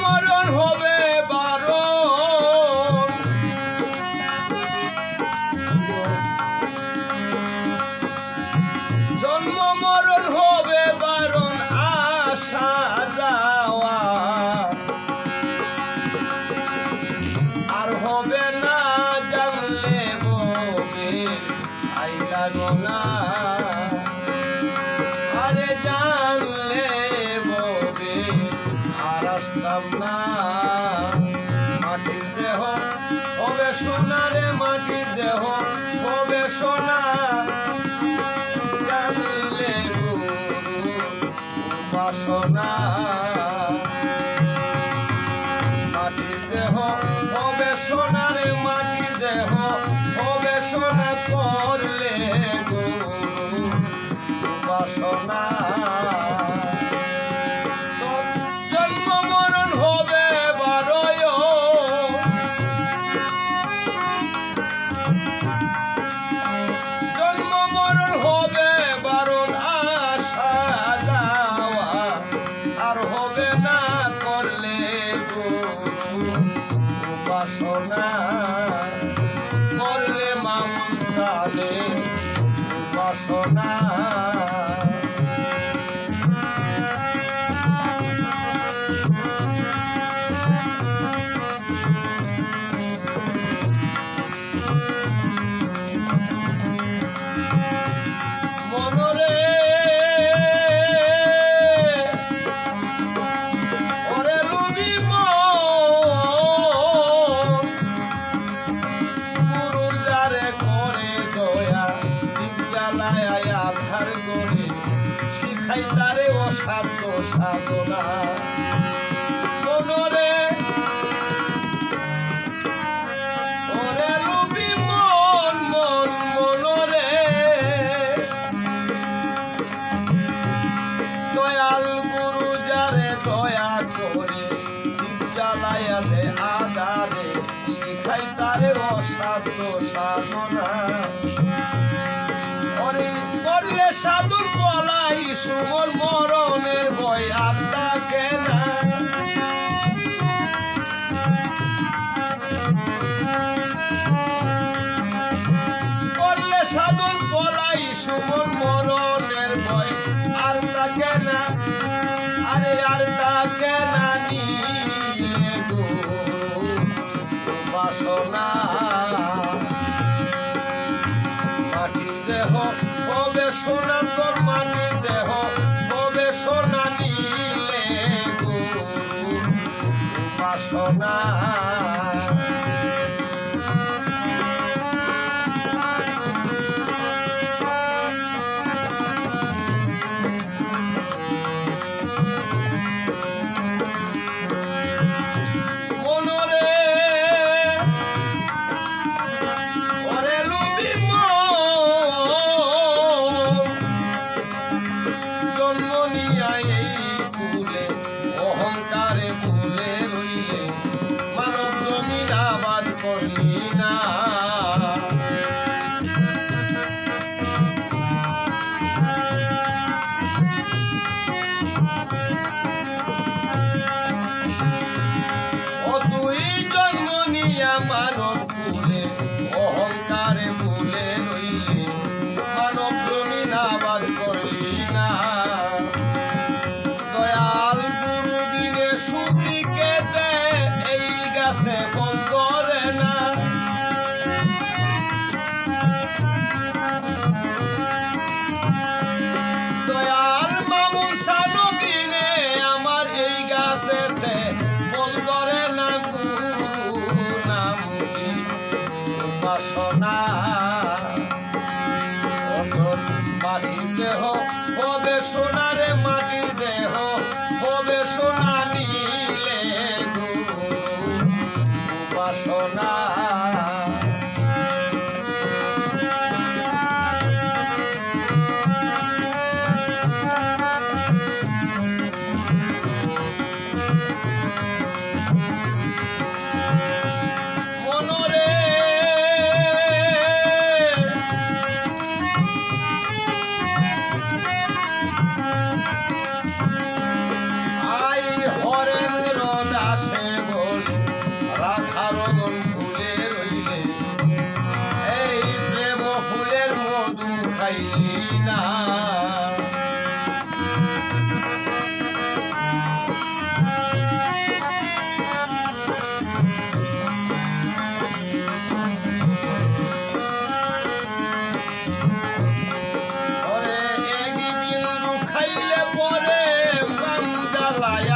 মরণ হবে বারণ জন্ম মরণ হবে বারণ আসা যাওয়া। আর হবে না জানলে ববে আইলানো না সোনারে মাটির দেহ হবে সোনা। জানলে গুরু উপাসনা। মাটির দেহ হবে সোনারে জন্ম মরণ হবে। দীপ আধার করে শিখাই তারে অসাধ্য সাধনা। লুবি মন মন মনরে। দয়াল গুরু দয়া করে দে আদারে শিখাই অসাধ্য সাধনা। অরে করলে সাধুর পলাই সুমন মরণের বই বাসনা মাটির দেহ হবে সোনা তোর মাটির দেহ হবে উপাসনা। মনরে মদিনা বাসনা। অন্তর দেহ হবে সোনা। আল্লাহ